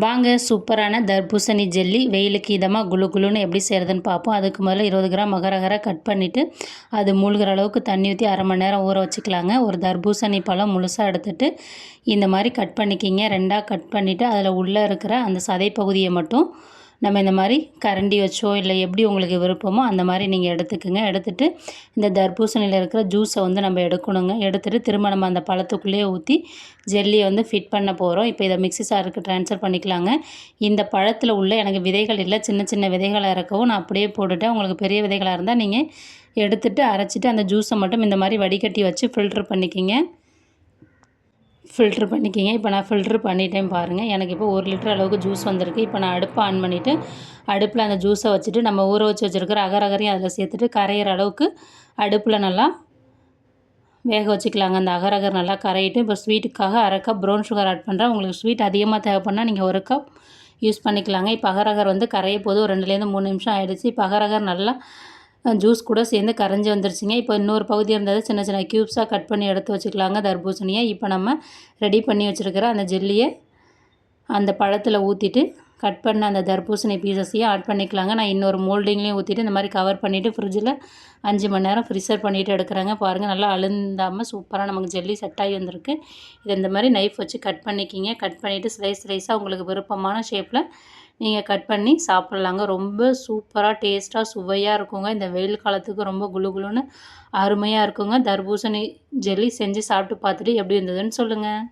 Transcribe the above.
வாங்க சூப்பரான தர்பூசணி ஜெல்லி. வெயிலுக்கு இதமாக குளு குளுன்னு எப்படி செய்கிறதுன்னு பார்ப்போம். அதுக்கு முதல்ல இருபது கிராம் மகரகர கட் பண்ணிவிட்டு அது மூழ்கிற அளவுக்கு தண்ணி ஊற்றி அரை மணி நேரம் ஊற வச்சுக்கலாங்க. ஒரு தர்பூசணி பழம் முழுசாக எடுத்துட்டு இந்த மாதிரி கட் பண்ணிக்கிங்க. ரெண்டாக கட் பண்ணிவிட்டு அதில் உள்ளே இருக்கிற அந்த சதை பகுதியை மட்டும் நம்ம இந்த மாதிரி கரண்டி வச்சோ இல்லை எப்படி உங்களுக்கு விருப்பமோ அந்த மாதிரி நீங்கள் எடுத்துக்கோங்க. எடுத்துகிட்டு இந்த தர்பூசணியில் இருக்கிற ஜூஸை வந்து நம்ம எடுக்கணுங்க. எடுத்துகிட்டு திரும்ப நம்ம அந்த பழத்துக்குள்ளேயே ஊற்றி ஜெல்லியை வந்து ஃபிட் பண்ண போகிறோம் இப்போ இதை மிக்சி சாருக்கு ட்ரான்ஸ்ஃபர் பண்ணிக்கலாங்க. இந்த பழத்தில் உள்ள எனக்கு விதைகள் இல்லை சின்ன சின்ன விதைகளாக இருக்கவும் நான் அப்படியே போட்டுவிட்டேன் உங்களுக்கு பெரிய விதைகளாக இருந்தால் நீங்கள் எடுத்துகிட்டு அரைச்சிட்டு அந்த ஜூஸை மட்டும் இந்த மாதிரி வடிகட்டி வச்சு ஃபில்ட்ரு பண்ணிக்கிங்க. ஃபில்ட்ரு பண்ணிக்கிங்க. இப்போ நான் ஃபில்ட்ரு பண்ணிட்டேன் பாருங்கள் எனக்கு இப்போ ஒரு லிட்டர் அளவுக்கு ஜூஸ் வந்திருக்கு. இப்போ நான் அடுப்பை ஆன் பண்ணிவிட்டு அடுப்பில் அந்த ஜூஸை வச்சுட்டு நம்ம ஊற வச்சு வச்சுருக்கிற அகர் அகரையும் அதில் சேர்த்துட்டு கரையிற அளவுக்கு அடுப்பில் நல்லா வேக வச்சுக்கலாங்க. அந்த அகர் அகர் நல்லா கரையிட்டு இப்போ ஸ்வீட்டுக்காக அரை கப் ப்ரௌன் சுகர் ஆட் பண்ணுறேன் உங்களுக்கு ஸ்வீட் அதிகமாக தேவைப்படனா நீங்கள் ஒரு கப் யூஸ் பண்ணிக்கலாங்க. இப்போ அகர் அகர் வந்து கரைய போது ஒரு ரெண்டுலேருந்து மூணு நிமிஷம் ஆகிடுச்சு இப்போ அகர் அகர் நல்லா ஜூஸ் கூட சேர்ந்து கரைஞ்சி வந்துருச்சுங்க. இப்போ இன்னொரு பகுதி இருந்தது சின்ன சின்ன க்யூப்ஸாக கட் பண்ணி எடுத்து வச்சுக்கலாங்க தர்பூசணியை. இப்போ நம்ம ரெடி பண்ணி வச்சுருக்கிற அந்த ஜெல்லியை அந்த பழத்தில் ஊற்றிட்டு கட் பண்ண அந்த தர்பூசணி பீசஸையும் ஆட் பண்ணிக்கலாங்க. நான் இன்னொரு மோல்டிங்லேயும் ஊற்றிட்டு இந்த மாதிரி கவர் பண்ணிவிட்டு ஃப்ரிட்ஜில் அஞ்சு மணி நேரம் ஃப்ரிசர் பண்ணிவிட்டு எடுக்கிறாங்க. பாருங்கள் நல்லா அழுந்தாமல் சூப்பராக நமக்கு ஜெல்லி செட் ஆகி வந்திருக்கு. இது இந்த மாதிரி நைஃப் வச்சு கட் பண்ணிக்கிங்க. கட் பண்ணிவிட்டு ஸ்லைஸ் ஸ்லைஸாக உங்களுக்கு விருப்பமான ஷேப்பில் நீங்கள் கட் பண்ணி சாப்பிட்லாங்க. ரொம்ப சூப்பராக டேஸ்ட்டாக சுவையாக இருக்குங்க. இந்த வெயில் காலத்துக்கு ரொம்ப குளு குளுன்னு அருமையாக இருக்குங்க. தர்பூசணி ஜெல்லி செஞ்சு சாப்பிட்டு பார்த்துட்டு எப்படி இருந்ததுன்னு சொல்லுங்கள்